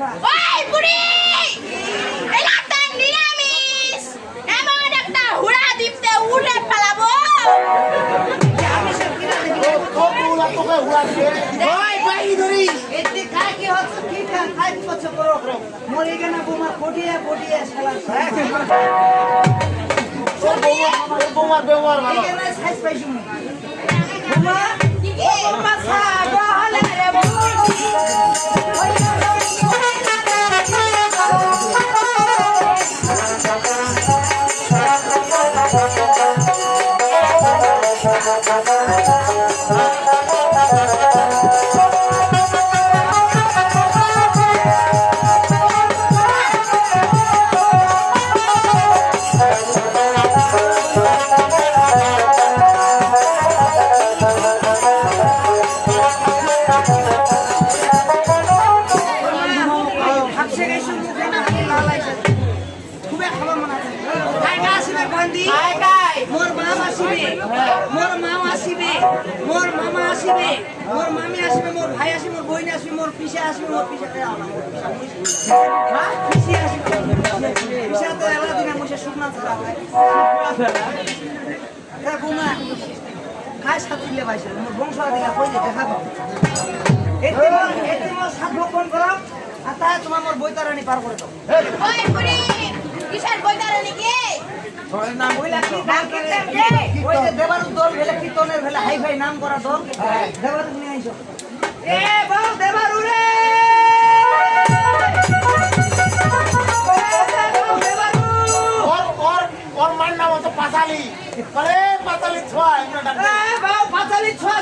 ওই বুড়ি! এলাকা নিরামিষ! এমন একটা হুড়া দিতে উড়ে ফেলাবো! মরে গেনা বোমা ফটিয়ে বোমার মোর মাম আসিবে মোর মাম আসিবে মোর মামা আসিবে মোর মামি আসিবে মোর ভাই আসিবে মোর বইন আসিবে মোর পিসা আসিবে মোর পিসা হ্যাঁ? পিসি আসিবে পিসা তো এলা দিনে মুছে শুকনা থাকা হয় বুমা। খাই সাথে পাইছে? মোর বংশ দিলা কই দেখা পাও এতে মোর এতে মোর সাত ভক্ষণ করো আর তাই তোমার মোর বৈতারানি পার করে দাও। ওই বুড়ি কিসের কি? দল ভেলে কীর্তনের ভেলে হাই ফাই নাম করা দল দেবারুদ নিয়ে আইছো এ বাউ দেবারু রে দেবারু ওর ওর ওর মার নাম হচ্ছে পাঁচালি। আরে পাঁচালি ছোয়া এমন ডাক এ বাউ পাঁচালি ছোয়া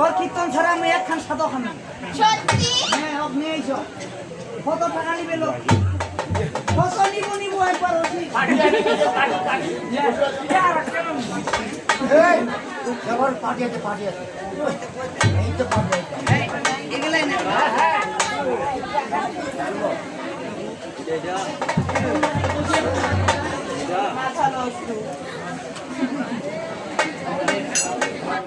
ওর কীর্তন ছাড়া আমি একখান সাদা সত্যি? হ্যাঁ ওক নিয়ে কত টাকা নিবে লোক? কত নিব নিব একবার এবার পাঠিয়েছে পাঠিয়েছে। এই তো পাঠিয়েছে। এগুলাই না। মাথা নষ্ট।